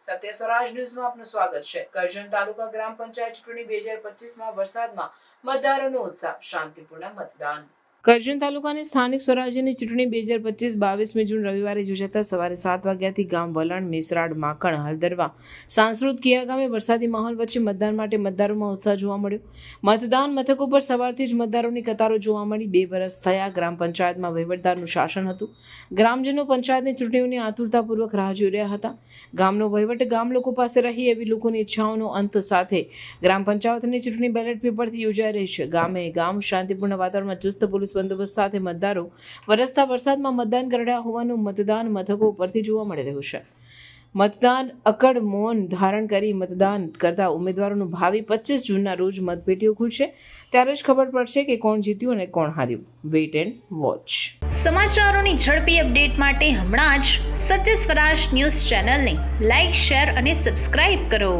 સત્ય સ્વરાજ ન્યૂઝમાં આપનું સ્વાગત છે. કરજણ તાલુકા ગ્રામ પંચાયત ચૂંટણી બે હજાર પચીસમાં વરસાદમાં મતદારોનો ઉત્સાહ, શાંતિપૂર્ણ મતદાન. કરજણ તાલુકાની સ્થાનિક સ્વરાજ્યની ચૂંટણી બે હજાર પચીસ બાવીસમી જૂન રવિવારે યોજાતા સવારે સાત વાગ્યાથી ગામ વલણ, મેસરાડ માકણ હલદરવા સાંસ્કૃત કિયા ગામે વરસાદી માહોલ વચ્ચે મતદાન માટે મતદારોમાં ઉત્સાહ જોવા મળ્યો. મતદાન મથકો પર સવારથી જ મતદારોની કતારો જોવા મળી. બે વર્ષ થયા ગ્રામ પંચાયતમાં વહીવટદારનું શાસન હતું. ગ્રામજનો પંચાયતની ચૂંટણીઓની આતુરતાપૂર્વક રાહ જોઈ રહ્યા હતા. ગામનો વહીવટ ગામ લોકો પાસે રહી એવી લોકોની ઈચ્છાઓનો અંત સાથે ગ્રામ પંચાયતની ચૂંટણી બેલેટ પેપરથી યોજાઈ રહી છે. ગામે ગામ શાંતિપૂર્ણ વાતાવરણમાં ચુસ્ત પોલીસ બંદોબસ્ત સાથે મતદારો વરસતા વરસાદમાં મતદાન કરડ્યા હોવાનું મતદાન મથકો પરથી જોવા મળી રહ્યું છે. મતદાન અકડ મૌન ધારણ કરી મતદાન કરતા ઉમેદવારોનું ભાવિ પચીસ જૂનના રોજ મતપેટીઓ ખુલશે. ત્યારે જ ખબર પડશે કે કોણ જીત્યું અને કોણ હાર્યું. Wait and watch. સમાચારોની ઝડપી અપડેટ માટે હમણાં જ સત્ય સ્વરાજ ન્યૂઝ ચેનલને લાઇક શેર અને સબસ્ક્રાઇબ કરો.